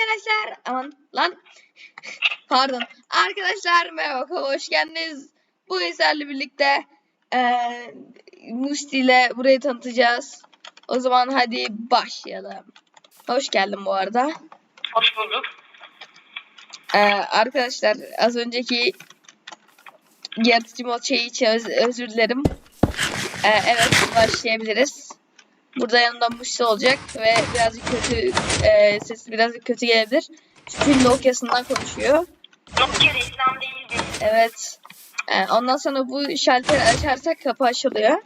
Arkadaşlar aman lan pardon arkadaşlar merhaba hoş geldiniz. Bu sizlerle birlikte eee Musti ile burayı tanıtacağız. O zaman hadi başlayalım. Hoş geldin bu arada. Hoş bulduk. Eee, arkadaşlar az önceki yaratıcı mod şeyi için öz- özür dilerim. Eee, evet başlayabiliriz. Burada yanımda Musti olacak ve birazcık kötü eee sesi birazcık kötü gelebilir. Çünkü Nokia'sından konuşuyor. Nokia reklam değildi. Evet. Ee, ondan sonra bu şalteri açarsak kapı açılıyor.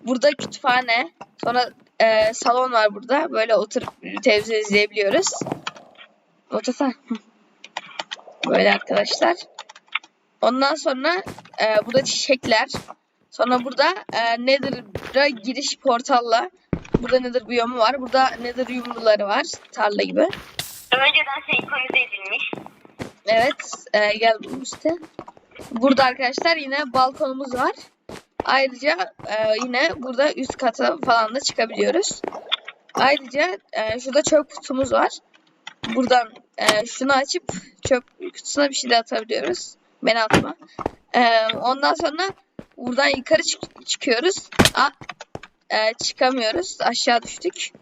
Burada kütüphane. Sonra e, salon var burada. Böyle oturup televizyon izleyebiliyoruz. Otursana. Hı. Böyle arkadaşlar. Ondan sonra e, burada çiçekler. Sonra burada e, Nether'a giriş portalla. Burada Nether biyomu var. Burada Nether yumruları var. Tarla gibi. Önceden senkronize edilmiş. Evet, e, gel bu işte. Burada arkadaşlar yine balkonumuz var. Ayrıca e, yine burada üst kata falan da çıkabiliyoruz. Ayrıca e, şurada çöp kutumuz var. Buradan e, şunu açıp çöp kutusuna bir şey de atabiliyoruz. Beni atma. E, ondan sonra buradan yukarı çık- çıkıyoruz. A, e, çıkamıyoruz. Aşağı düştük.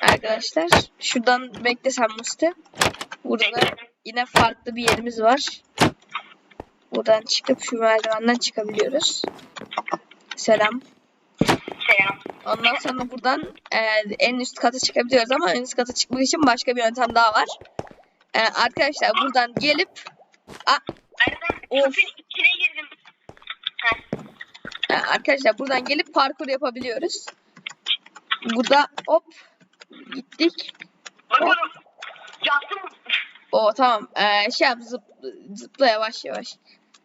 Arkadaşlar şuradan beklesem Musti. Burada yine farklı bir yerimiz var. Buradan çıkıp şu merdivenden çıkabiliyoruz. Selam. Selam. Ondan sonra buradan e, en üst kata çıkabiliyoruz ama en üst kata çıkmak için başka bir yöntem daha var. E, arkadaşlar buradan gelip a, Of. çöpün içine girdim. Heh. E, arkadaşlar buradan gelip parkur yapabiliyoruz. Burada hop gittik. Yaptım. O tamam. E, şey yap zıp, zıpla yavaş yavaş.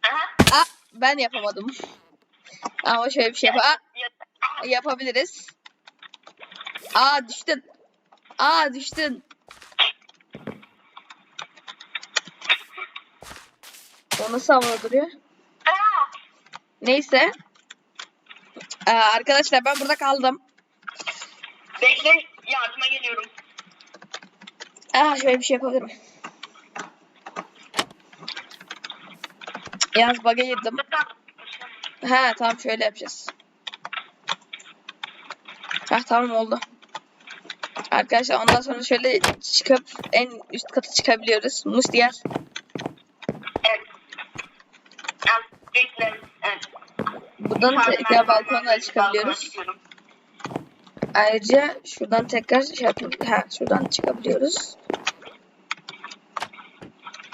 Aha. A, ben yapamadım. Ama şöyle bir şey yap. Aa, Ya- yapabiliriz. Aa düştün. Aa düştün. O nasıl havada duruyor? Aa. Neyse. Ee, arkadaşlar ben burada kaldım. Bekle yardıma geliyorum. Aa şöyle bir şey yapabilirim. Yalnız bug'a girdim. Ha tamam şöyle yapacağız. Ha tamam oldu. Arkadaşlar ondan sonra şöyle çıkıp en üst kata çıkabiliyoruz. Musti gel. Evet. Ha, Bekle. Evet. Buradan tekrar balkona çıkabiliyoruz. Ayrıca şuradan tekrar şey yapıp, ha şuradan çıkabiliyoruz.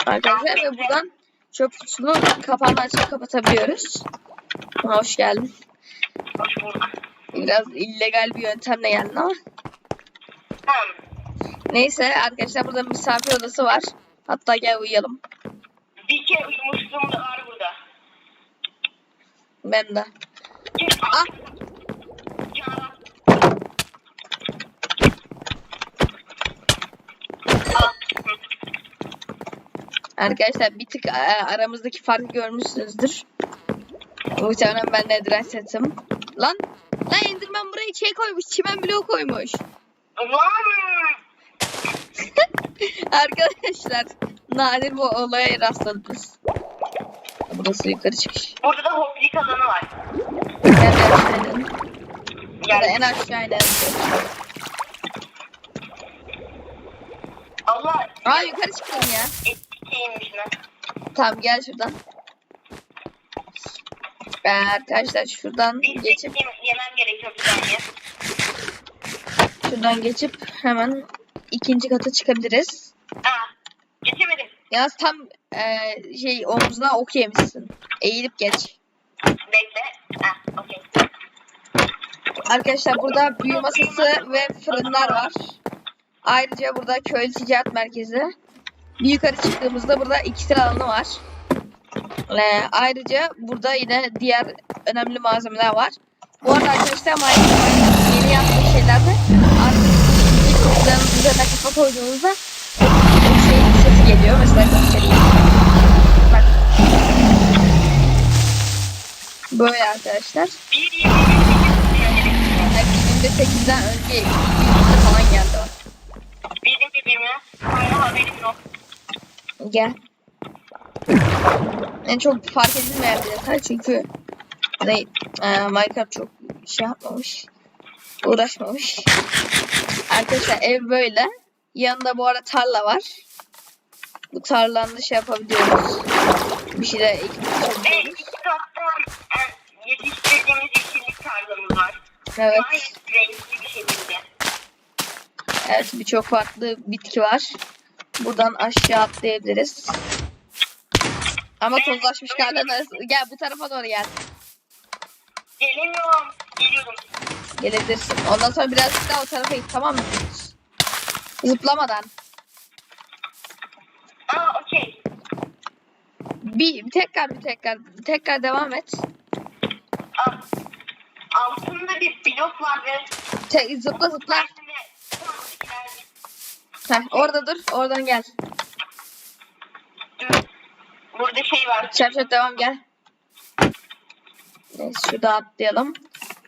Arkadaşlar ve buradan çöp kutusunu kapağını açıp kapatabiliyoruz. Hoş geldin. Hoş bulduk. Biraz illegal bir yöntemle geldin ama. Neyse arkadaşlar burada misafir odası var. Hatta gel uyuyalım. Bir kere uyumuşluğum da. Ben de. Ah. Arkadaşlar bir tık e, aramızdaki farkı görmüşsünüzdür. Muhtemelen ben de direnç setim. Lan! Lan Enderman buraya şey koymuş. Çimen bloğu koymuş. Arkadaşlar nadir bu olaya rastladınız. Burası yukarı çıkış. Burada da hoplik alanı var. Da Yani en aşağı inelim. Allah Aa yukarı çıktım ya. etkiymiş lan. Tamam gel şuradan. Ben arkadaşlar şuradan Bir geçip yem- yemem gerekiyor bir saniye. şuradan geçip hemen ikinci kata çıkabiliriz. Aa, geçemedim. Yalnız tam eee, şey omzuna ok yemişsin. Eğilip geç. Okey. Arkadaşlar burada büyü masası ve fırınlar var. Ayrıca burada köylü ticaret merkezi. Bir yukarı çıktığımızda burada iksir alanı var. Ee, ayrıca burada yine diğer önemli malzemeler var. Bu arada arkadaşlar Minecraft'ın yeni yaptığı şeylerde artık üzerine kafa koyduğunuzda o şeyin sesi geliyor. Mesela Böyle arkadaşlar. Yani 28'den önce 200'de falan geldi o. Bildim birbirine. Gel. En çok fark edilmeyen bir detay çünkü ne, e, Minecraft çok şey yapmamış. Uğraşmamış. Arkadaşlar ev böyle. Yanında bu arada tarla var. Bu tarlanın şey yapabiliyoruz. Bir şeyler ekip yetiştirdiğimiz yeşillik tarlamız var. Evet. Gayet renkli bir şekilde. Evet birçok farklı bitki var. Buradan aşağı atlayabiliriz. Ama tozlaşmış karların arası. Gel bu tarafa doğru gel. Gelemiyorum. Geliyorum. Gelebilirsin. Ondan sonra birazcık daha o tarafa git tamam mı? Zıplamadan. Aa okey. Bir, bir tekrar bir tekrar bir tekrar devam et. Altında bir blok var ve Te- zıpla zıpla. Heh, orada dur. Oradan gel. dur. Burada şey var. Şap şap devam gel. Neyse şurada atlayalım.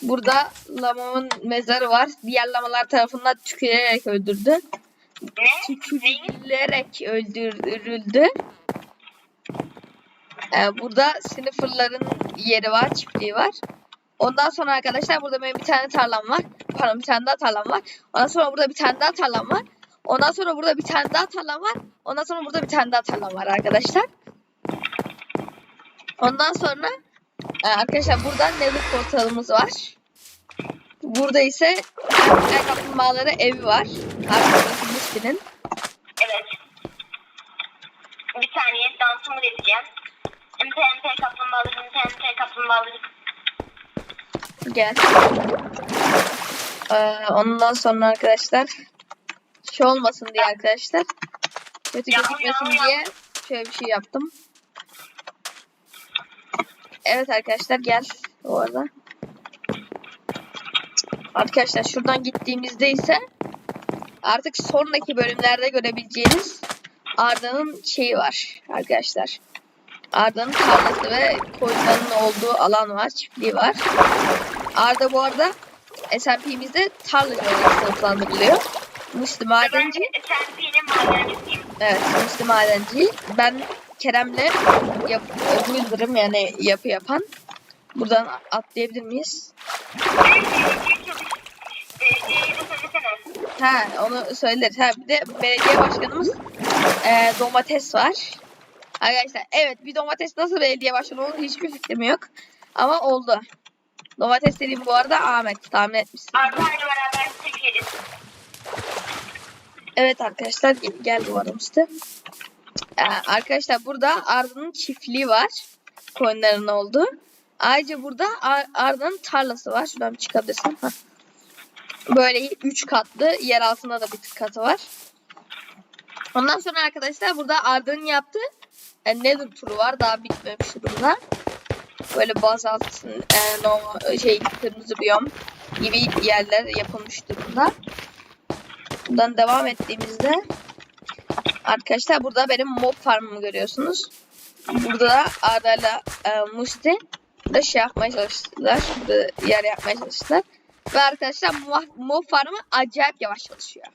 Burada lamamın mezarı var. Diğer lamalar tarafından tükürerek öldürdü. Ne? Tükürülerek öldürüldü. Ee, burada snifferların yeri var, çiftliği var. Ondan sonra arkadaşlar burada benim bir tane tarlam var. Pardon bir tane daha tarlam var. Ondan sonra burada bir tane daha tarlam var. Ondan sonra burada bir tane daha tarlam var. Ondan sonra burada bir tane daha tarlam var arkadaşlar. Ondan sonra e, arkadaşlar burada nether portalımız var. Burada ise el kaplumbağaları evi var. Arkadaşlar Musti'nin. Evet. Bir saniye dansımı edeceğim. MTMT kaplumbağaları, MTMT kaplumbağaları. Gel. Ee, ondan sonra arkadaşlar şey olmasın diye arkadaşlar kötü Yağmur, gözükmesin yağmur, diye şöyle bir şey yaptım. Evet arkadaşlar gel bu arada. Arkadaşlar şuradan gittiğimizde ise artık sonraki bölümlerde görebileceğiniz Arda'nın şeyi var arkadaşlar. Arda'nın tarlası ve koyunların olduğu alan var, çiftliği var. Arda bu arada SMP'mizde tarlacı olarak sınıflandırılıyor. Müslüm Madenci. SMP'nin madencisiyim. Evet, Müslüm Madenci. Ben Kerem'le yap builder'ım yani yapı yapan. Buradan atlayabilir miyiz? Ha, onu söyler. Ha, bir de belediye başkanımız eee, domates var. Arkadaşlar evet bir domates nasıl belediye başkanı olur hiçbir fikrim yok. Ama oldu. Domates dediğim bu arada Ahmet. Tahmin etmişsin. Arda'yla beraber çekeriz. Evet arkadaşlar gel, gel bu aramızda. Ee, arkadaşlar burada Arda'nın çiftliği var. Koyunların olduğu. Ayrıca burada Ar- Arda'nın tarlası var. Şuradan bir çıkabilirsem. Hah. Böyle 3 katlı. Yer altında da bir katı var. Ondan sonra arkadaşlar burada Arda'nın yaptığı e, Nether turu var. Daha bitmemiş durumda. Böyle bazalt, e, no, şey kırmızı biyom gibi yerler yapılmış durumda. Buradan devam ettiğimizde arkadaşlar burada benim mob farmımı görüyorsunuz. Burada da Arda'yla e, Musti burada şey yapmaya çalıştılar. Burada yer yapmaya çalıştılar. Ve arkadaşlar mob farmı acayip yavaş çalışıyor.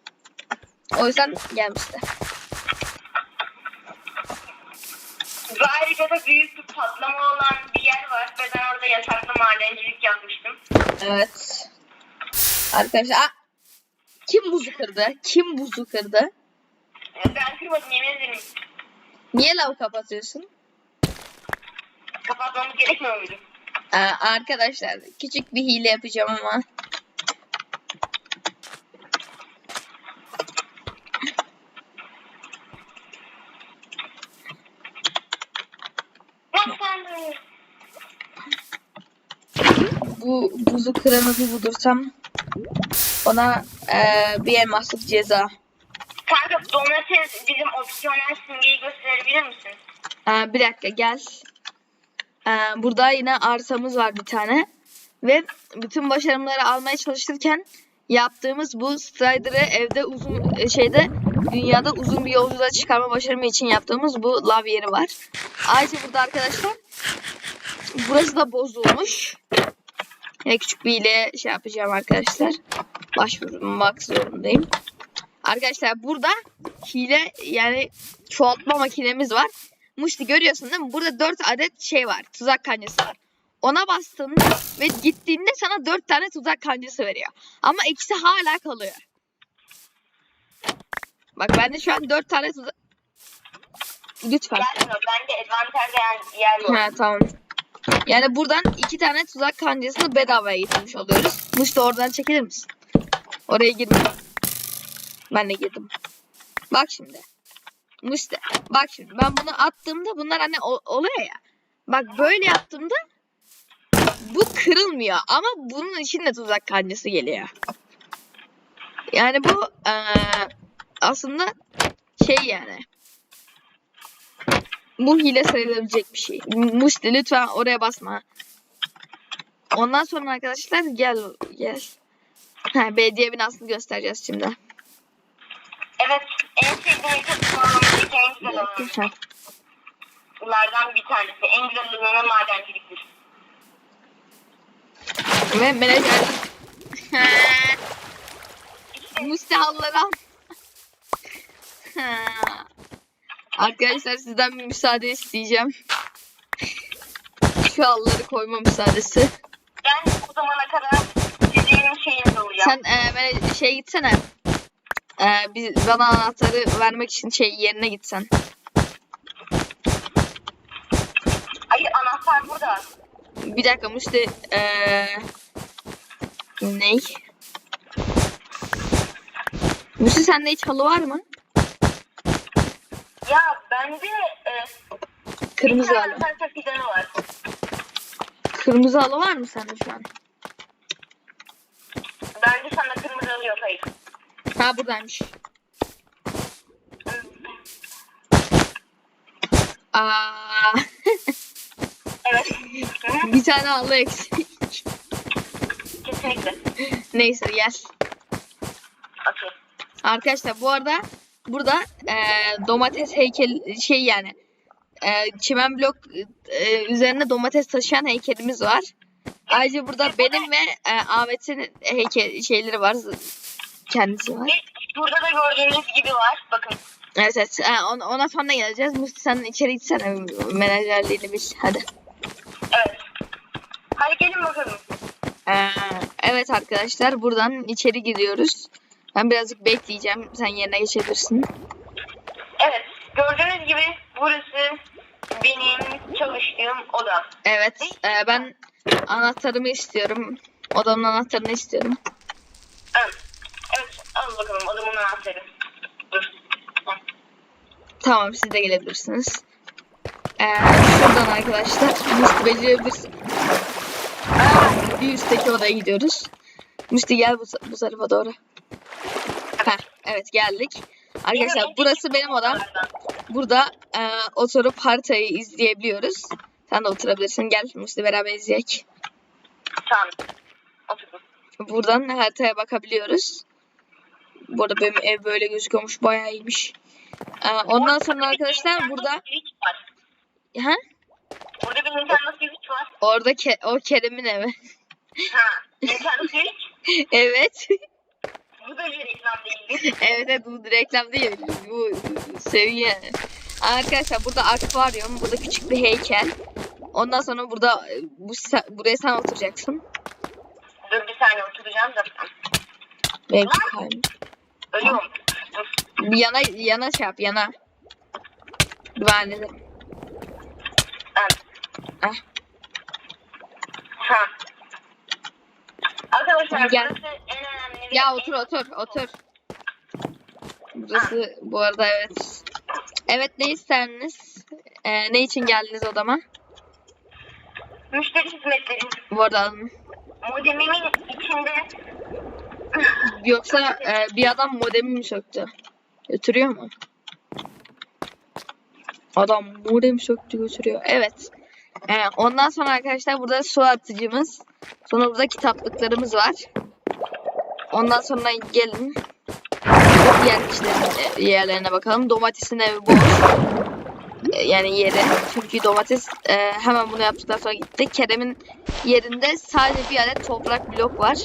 O yüzden gelmişti. Ayrıca da büyük bir patlama olan bir yer var ve ben orada yataklı madencilik yapmıştım. Evet. Arkadaşlar Aa! kim buzu kırdı? Kim buzu kırdı? Ben kırmadım yemin ederim. Niye lav kapatıyorsun? Kapatmamız gerekmiyor muydu? Aa, arkadaşlar küçük bir hile yapacağım ama. Yok sandım. Bu buzu kıranı bir bulursam ona eee, bir elmaslık ceza. Kanka domates bizim opsiyonel simgeyi gösterebilir misin? Ee, bir dakika gel. Ee, burada yine arsamız var bir tane. Ve bütün başarımları almaya çalışırken yaptığımız bu Strider'ı evde uzun e, şeyde dünyada uzun bir yolculuğa çıkarma başarımı için yaptığımız bu lav yeri var. Ayrıca burada arkadaşlar burası da bozulmuş. Yine küçük bir ile şey yapacağım arkadaşlar. Başvurmak zorundayım. Arkadaşlar burada hile yani çoğaltma makinemiz var. Muşti görüyorsun değil mi? Burada 4 adet şey var. Tuzak kancası var. Ona bastığında ve gittiğinde sana 4 tane tuzak kancası veriyor. Ama ikisi hala kalıyor. Bak bende şu an 4 tane tuzak... Lütfen. Bende envanterde yani yer yok. Ha tamam. Yani buradan iki tane tuzak kancasını bedavaya getirmiş oluyoruz. Muşti oradan çekilir misin? Oraya girme. Ben de girdim. Bak şimdi. Muşti. Bak şimdi ben bunu attığımda bunlar hani oluyor ya. Bak böyle yaptığımda bu kırılmıyor ama bunun içinde tuzak kancası geliyor. Yani bu eee, aslında şey yani. Bu hile sayılabilecek bir şey. Muşti lütfen oraya basma. Ondan sonra arkadaşlar gel gel. Ha, belediye binasını göstereceğiz şimdi. Evet. En sevdiğim yakıt kullanmamdaki en güzel alanı. Bunlardan bir tanesi. En güzel alanı madenciliktir. Ve menajer. Musti halları al. Ha. Arkadaşlar sizden bir müsaade isteyeceğim. Şu halları koyma müsaadesi. Ben o zamana kadar sizin şeyiniz olacağım. Sen e, böyle şey gitsene. E, biz, bana anahtarı vermek için şey yerine gitsen. Hayır anahtar burada. Bir dakika Musti. E, ney? Musti sende hiç halı var mı? Ya bende e, Kırmızı bir halı. tane fidanı var. Kırmızı halı var mı sende şu an? Bence sana kırmızı halı yok hayır. Ha buradaymış. Aa, Evet. Hı, bir tane halı eksik. Kesinlikle. Neyse gel. Okey. Arkadaşlar bu arada burada e, domates heykel şey yani e, çimen blok e, üzerine domates taşıyan heykelimiz var. Ayrıca burada benim ve e, Ahmet'in heykel şeyleri var. Kendisi var. Burada da gördüğünüz gibi var. Bakın. Evet evet. E, ona, ona sonra geleceğiz. Musti sen içeri gitsene menajerliğini bil. Hadi. Evet. Hadi gelin bakalım. Ee, evet arkadaşlar buradan içeri gidiyoruz. Ben birazcık bekleyeceğim. Sen yerine geçebilirsin. Evet. Gördüğünüz gibi burası benim çalıştığım oda. Evet e, ben anahtarımı istiyorum. Odamın anahtarını istiyorum. Evet. Evet. Al bakalım odamın anahtarı. Dur. Tamam siz de gelebilirsiniz. Ee, şuradan arkadaşlar Musti becerebilirsin. Aa, bir üstteki odaya gidiyoruz. Musti gel bu, bu tarafa doğru. Evet geldik. Arkadaşlar burası benim odam. Burada e, oturup haritayı izleyebiliyoruz. Sen de oturabilirsin. Gel Musti beraber izleyek. Tamam. Oturdum. Buradan haritaya bakabiliyoruz. Bu arada benim ev böyle gözüküyormuş. Bayağı iyiymiş. Ee, ondan sonra arkadaşlar burada... Ha? Burada bir Nintendo Switch var. Orada Ke- o Kerem'in evi. Ha. Nintendo Switch. evet. Bu da bir reklam değildi. evet evet bu reklam değil. Bu seviye. Arkadaşlar burada akvaryum. Burada küçük bir heykel. Ondan sonra burada bu buraya sen oturacaksın. Dur bir saniye oturacağım da. Benimki kaymış. Ölüyorum. Yana yana şey yap yana. Güvenli. Evet. Ah. Ha. Arkadaşlar Gel. burası Ya otur otur otur. Burası bu arada evet. Evet ne isterdiniz? Ee, ne için geldiniz odama? Müşteri hizmetleri. Bu arada alın. Modemimin içinde Yoksa e, bir adam modemi mi söktü? Götürüyor mu? Adam modemi söktü götürüyor. Evet. Ee, ondan sonra arkadaşlar burada su atıcımız. Sonra burada kitaplıklarımız var. Ondan sonra gelin. Diğer kişilerin yerlerine bakalım. Domatesin evi boş. e, yani yeri. Çünkü domates e, hemen bunu yaptıktan sonra gitti. Kerem'in yerinde sadece bir adet toprak blok var.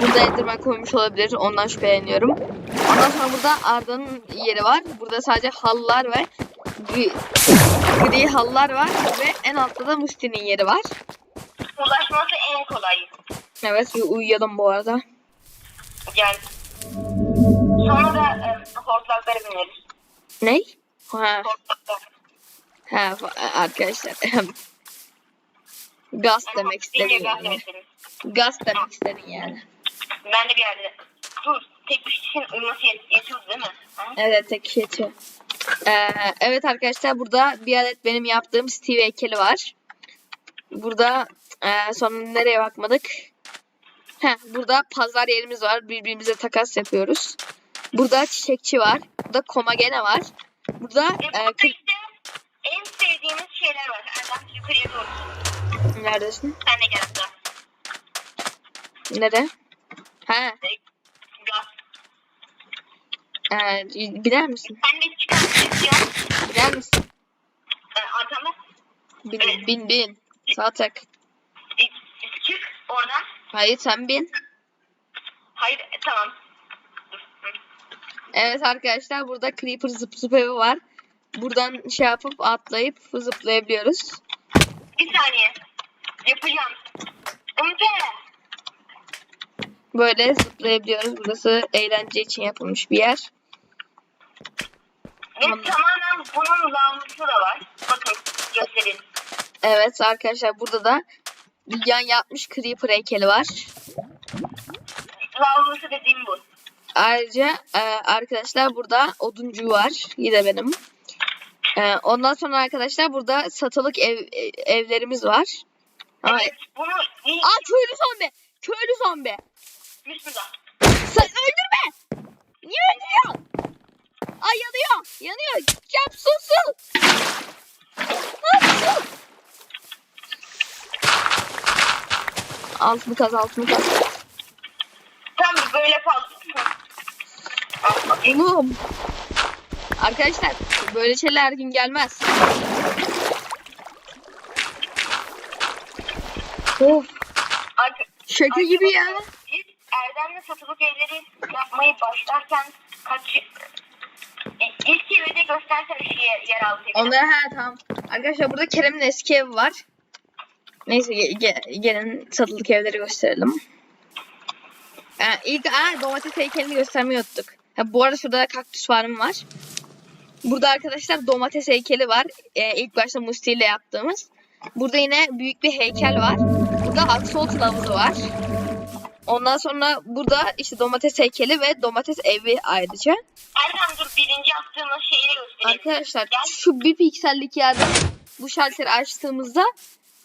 Burada Enderman koymuş olabilir. Ondan şüpheleniyorum. Ondan sonra burada Arda'nın yeri var. Burada sadece halılar ve gri, gri halılar var ve en altta da Musti'nin yeri var. Ulaşması en kolay. Evet uyuyalım bu arada. Gel. Sonra da e, hortlaklara bineriz. Ne? Ha, Hortlaklar. ha arkadaşlar. Gaz demek istedim Bilmiyorum, yani. istedim. Gaz demek istedin yani. Ben de bir yerde. Dur. Tek bir kişinin uyuması yet yetiyordu değil mi? Ha? Evet tek kişi yetiyor. Ee, evet arkadaşlar burada bir adet benim yaptığım Steve heykeli var. Burada e, sonra nereye bakmadık? Heh, burada pazar yerimiz var. Birbirimize takas yapıyoruz. Burada çiçekçi var. Burada komagene var. Burada E, e, kır- en sevdiğimiz şeyler var. Erdem yukarıya doğru. neredesin? Sen de gel hatta. Nere? Ha, Gaz. e, biler misin? Sen de çıkar. istiyorsun. Biler misin? E, arkamda. Bin, bin, bin. Sağ tak. E, çık oradan. Hayır sen bin. Hayır e, tamam. Evet arkadaşlar burada Creeper zıp zıp evi var. Buradan şey yapıp atlayıp zıplayabiliyoruz. Bir saniye. Yapacağım. Umpe. Böyle zıplayabiliyoruz. Burası eğlence için yapılmış bir yer. Ve Tamam. tamamen bunun lavlusu da var. Bakın göstereyim. Evet arkadaşlar burada da yan yapmış Creeper heykeli var. Lavlusu dediğim bu. Ayrıca e, arkadaşlar burada oduncu var. Yine benim. E, ondan sonra arkadaşlar burada satılık ev e- evlerimiz var. Ama, Evet bunu iyi. Aa köylü zombi. Köylü zombi. Bismillah. Sen öldürme. Niye öldürüyorsun? Ay yanıyor. Yanıyor. Yap sus sus. Lan sus. Altını kaz altını kaz. Tam böyle kaldı. Oğlum. Arkadaşlar böyle şeyler her gün gelmez. Of Arka- şaka gibi ya. Biz Erdem'le satılık evleri yapmayı başlarken kaç ilk evde göstersene şu yer, yeraltı evi. Onları ha tamam. Arkadaşlar burada Kerem'in eski evi var. Neyse ge- ge- gelin satılık evleri gösterelim. Ee, ilk aa, domates heykelini göstermeyi unuttuk. Ha, bu arada şurada da kaktüs farmı var. Burada arkadaşlar domates heykeli var. Ee, ilk başta Musti ile yaptığımız. Burada yine büyük bir heykel var. Burada Axolotl havuzu var. Ondan sonra burada işte domates heykeli ve domates evi ayrıca. Erdem dur birinci yaptığımız şeyi göstereyim. Arkadaşlar Gel. şu bir piksellik yerden bu şalteri açtığımızda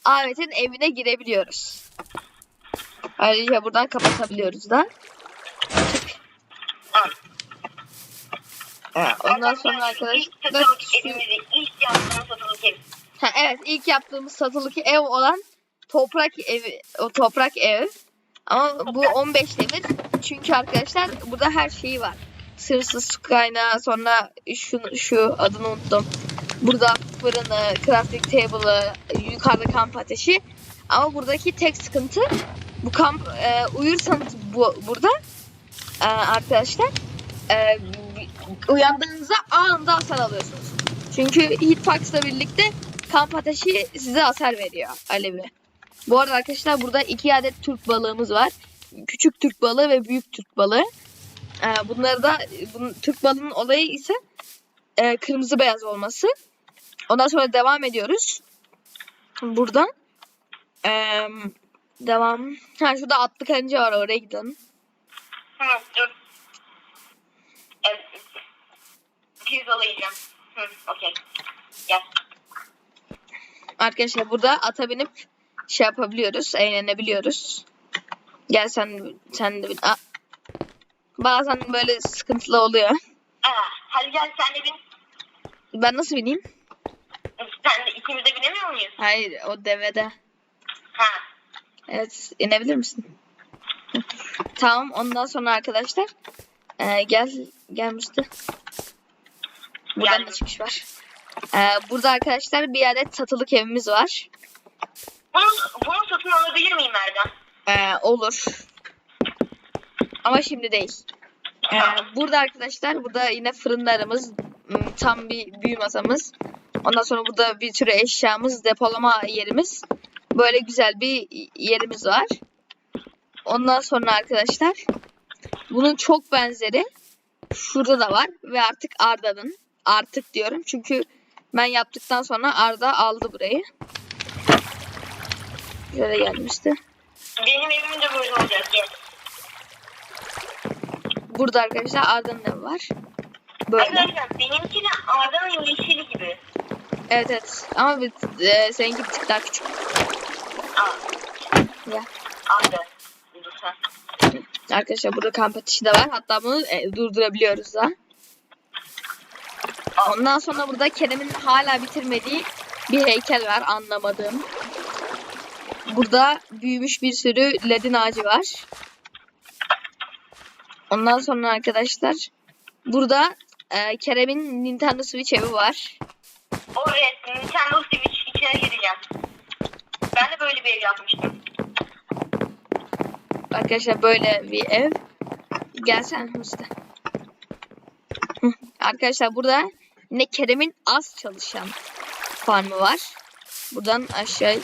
Ahmet'in evine girebiliyoruz. Ayrıca buradan kapatabiliyoruz da. Ha, ondan sonra arkadaşlar şu- evimizi, ilk yaptığımız satılık ev. Ha, evet ilk yaptığımız satılık ev olan toprak evi o toprak ev. Ama bu 15 demir. Çünkü arkadaşlar burada her şeyi var. Sırsız su kaynağı sonra şu, şu adını unuttum. Burada fırını, crafting table'ı, yukarıda kamp ateşi. Ama buradaki tek sıkıntı bu kamp e, uyursanız bu burada e, arkadaşlar e, uyandığınızda anında hasar alıyorsunuz. Çünkü Hitbox'la birlikte kamp ateşi size hasar veriyor alevi. Bu arada arkadaşlar burada iki adet Türk balığımız var. Küçük Türk balığı ve büyük Türk balığı. Ee, bunları da bunun, Türk balığının olayı ise e, kırmızı beyaz olması. Ondan sonra devam ediyoruz. Buradan. Ee, devam. Ha şurada atlı karınca var oraya gidelim. Hı, dur. Evet. Yiyeceğim. Hı, okey. Gel. Arkadaşlar burada ata binip şey yapabiliyoruz, eğlenebiliyoruz. Gel sen sen de bin. Aa, bazen böyle sıkıntılı oluyor. Aa, hadi gel sen de bin. Ben nasıl bineyim? Sen de ikimiz de binemiyor muyuz? Hayır, o devede. Ha. Evet, inebilir misin? Tamam, ondan sonra arkadaşlar ee, gel gel Musti. Buradan da çıkış var. Ee, burada arkadaşlar bir adet satılık evimiz var. Bunu, bunu satın alabilir miyim Erdem? Ee, olur. Ama şimdi değil. Ee, burada arkadaşlar burada yine fırınlarımız tam bir büyü masamız. Ondan sonra burada bir sürü eşyamız, depolama yerimiz. Böyle güzel bir yerimiz var. Ondan sonra arkadaşlar bunun çok benzeri şurada da var ve artık Arda'nın. Artık diyorum çünkü ben yaptıktan sonra Arda aldı burayı. Şöyle gelmişti. Benim evim de böyle olacak. Gel. Burada arkadaşlar Arda'nın evi var. Böyle. Arkadaşlar benimki de Arda'nın yeşili gibi. Evet evet. Ama bir, e, seninki bir tık daha küçük. Aa, Ya. Sen. Arkadaşlar burada kamp ateşi de var. Hatta bunu e, durdurabiliyoruz da. Ondan sonra burada Kerem'in hala bitirmediği bir heykel var anlamadığım. Burada büyümüş bir sürü ledin ağacı var. Ondan sonra arkadaşlar burada e, Kerem'in Nintendo Switch evi var. O evet, Nintendo Switch içine gireceğim. Ben de böyle bir ev yapmıştım. Arkadaşlar böyle bir ev. Gelsen usta. Hı. Arkadaşlar burada yine Kerem'in az çalışan farmı var. Buradan aşağı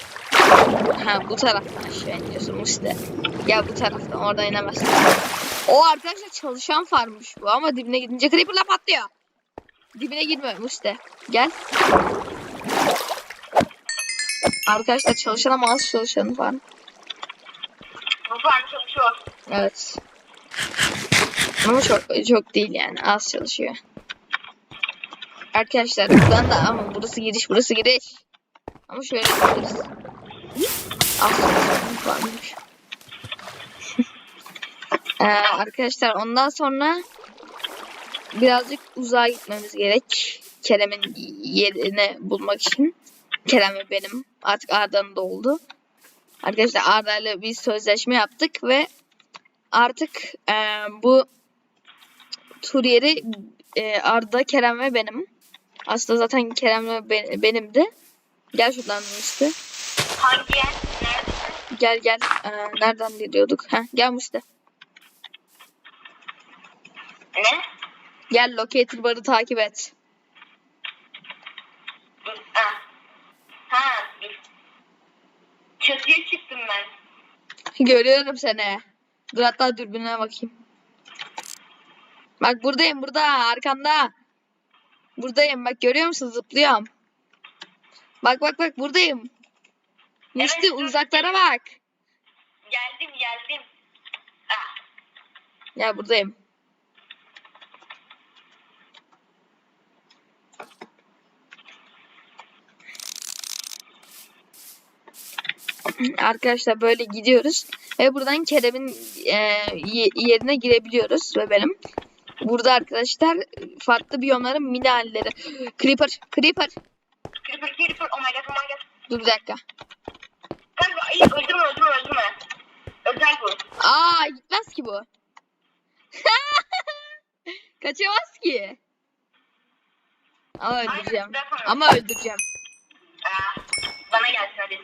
ha bu taraftan aşağı iniyorsun Musti. Gel bu taraftan oradan inemezsin. O arkadaşlar çalışan farmmış bu ama dibine gidince creeper'la patlıyor. Dibine girmiyor Musti. Gel. Arkadaşlar çalışan ama az çalışan farm. Bu farm çalışıyor. Evet. Ama çok çok değil yani az çalışıyor. Arkadaşlar buradan da ama burası giriş burası giriş. Ama şöyle yapabiliriz. Az çalışıyor varmış. ee, arkadaşlar ondan sonra birazcık uzağa gitmemiz gerek. Kerem'in yerini bulmak için. Kerem ve benim. Artık Arda'nın da oldu. Arkadaşlar Arda ile bir sözleşme yaptık ve artık e, bu tur yeri e, Arda, Kerem ve benim. Aslında zaten Kerem ve be- benimdi. Gel şuradan Musti. Hangi yer? Gel gel. E, nereden gidiyorduk? Heh, gel Musti. Ne? Gel locator barı takip et. Dur. Ha. Çatıya çıktım ben. Görüyorum seni. Dur hatta dürbününe bakayım. Bak buradayım burada arkanda. Buradayım bak görüyor musun zıplıyorum. Bak bak bak buradayım. Musti Evet, uzaklara bak. Geldim geldim. Ah. Ya buradayım. Arkadaşlar böyle gidiyoruz ve buradan Kerem'in e, ye- yerine girebiliyoruz ve benim. Burada arkadaşlar farklı biyomların mini halleri. Creeper, Creeper. Creeper creeper oh my god oh my god. Dur bir dakika. Kanka iyi öldürme öldürme öldürme. Özel bu. Aa gitmez ki bu. Kaçamaz ki. Ama öldüreceğim. Aynen. Ama öldüreceğim. Ah. Bana gelsin hadi.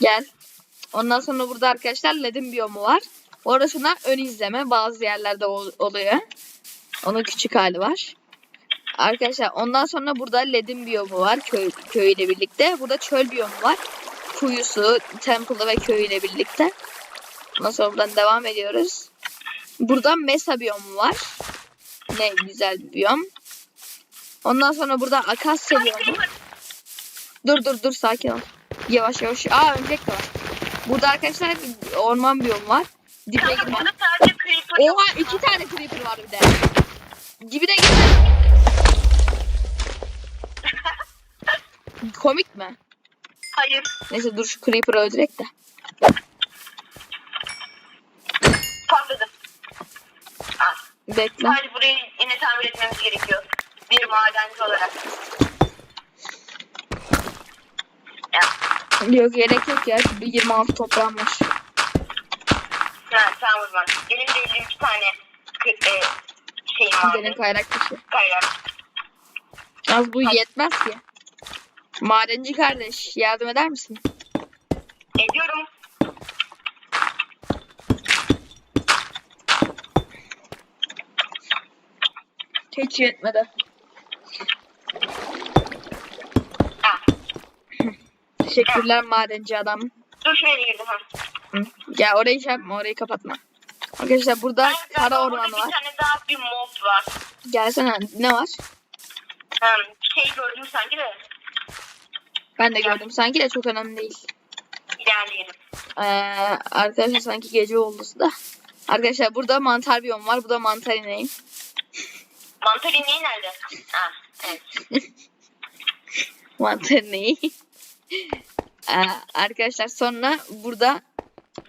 Gel. Ondan sonra burada arkadaşlar ledin biyomu var. Orasına ön izleme bazı yerlerde ol- oluyor. Onun küçük hali var. Arkadaşlar ondan sonra burada ledin biyomu var köy, köyüyle birlikte. Burada çöl biyomu var. Kuyusu, temple'ı ve köyüyle birlikte. Ondan sonra buradan devam ediyoruz. Burada mesa biyomu var. Ne güzel bir biyom. Ondan sonra burada akasya biyomu. Dur dur dur sakin ol. Yavaş yavaş. Aa örümcek de var. Burada arkadaşlar orman biyomu var. Dibine girme. burada sadece creeper yok. Oha iki tane creeper var bir de. Dibine girme. Komik mi? Hayır. Neyse dur şu creeper'ı öldürek de. Patladı. Ah. Bekle. Hadi burayı yine tamir etmemiz gerekiyor. Bir madenci olarak. Ya. Yok gerek yok ya. Bir 26 toprağım var. Ha, tamam o zaman. Benim de 52 tane kı- e, şeyim vardı. Benim kaynak dışı. Kayrak. Az bu yetmez ki. Madenci kardeş yardım eder misin? Ediyorum. Hiç yetmedi. Ha. Teşekkürler madenci adam. Dur şuraya girdim ha. Hı. Ya orayı şey yapma orayı kapatma. Arkadaşlar burada Ben kara orman burada var. Bir tane daha bir mob var. Gelsene ne var? Hmm, şey gördüm sanki de Ben de gördüm sanki de çok önemli değil. ilerleyelim. Ee, arkadaşlar sanki gece oldu da. Arkadaşlar burada mantar biyom var. Bu da mantar ineği. Mantar ineği nerede? Ha, evet. mantar ineği. Ee, arkadaşlar sonra burada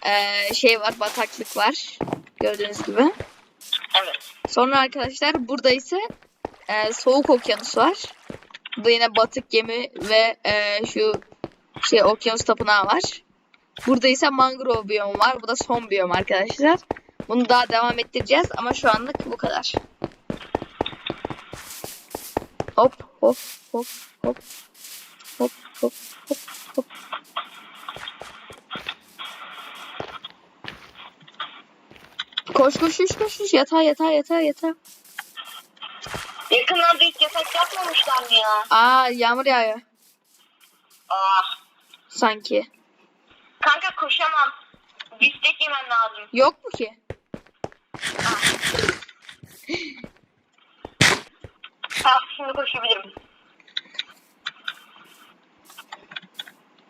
ee, şey var bataklık var. Gördüğünüz gibi. Evet. Sonra arkadaşlar burada ise ee, soğuk okyanus var. Burada yine batık gemi ve ee, şu şey okyanus tapınağı var. Burada ise mangrove biyomu var. Bu da son biyom arkadaşlar. Bunu daha devam ettireceğiz ama şu anlık bu kadar. Hop hop hop hop hop hop hop hop. Koş koş koş koş koş yatağa yatağa yatağa yatağa. Yakınlarda hiç yatak yapmamışlar mı ya? Aa yağmur yağıyor Ah. sanki. Kanka koşamam. Biftek yemem lazım. Yok mu ki? Ha, şimdi koşabilirim.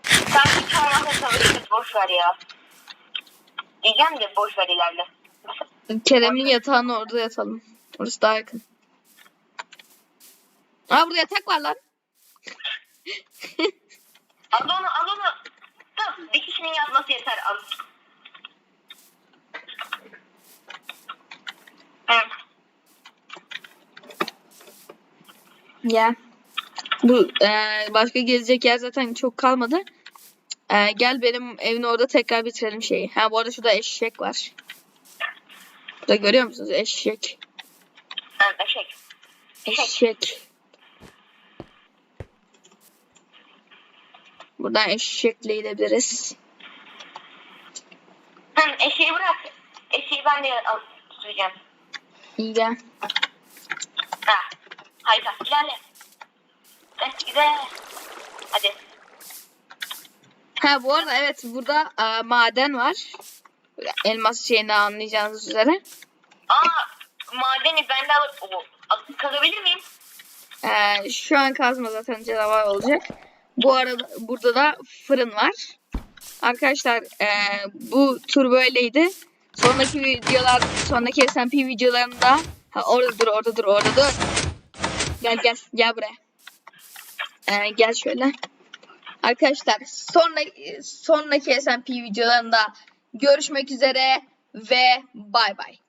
Sen hiç olmazsa savaşırız boş ver ya. Diyeceğim de boş ver ilerle. Kerem'in yatağını orada yatalım. Orası daha yakın. Aa burada yatak var lan. Al onu al onu. Tamam, bir kişinin yatması yeter al. Ya. Bu eee, başka gezecek yer zaten çok kalmadı. Eee, gel benim evin orada tekrar bitirelim şeyi. Ha bu arada şurada eşek var. Burada görüyor musunuz eşek? Eşek. Eşek. Buradan eşekle gidebiliriz. Hı, eşeği bırak. Eşeği ben de al, tutacağım. İyi gel. Ha. Harika. İlerle. Evet güzel. Hadi. Ha bu arada evet burada eee, maden var. Böyle Elmas şeyini anlayacağınız üzere. Aa madeni ben de alıp o, alıp kalabilir miyim? Ee, şu an kazma zaten canavar olacak. Bu arada burada da fırın var. Arkadaşlar ee, bu tur böyleydi. Sonraki videolar, sonraki SMP videolarında ha, orada dur, orada dur, orada dur. Gel gel, gel buraya. Ee, gel şöyle. Arkadaşlar sonra, sonraki SMP videolarında görüşmek üzere ve bay bay.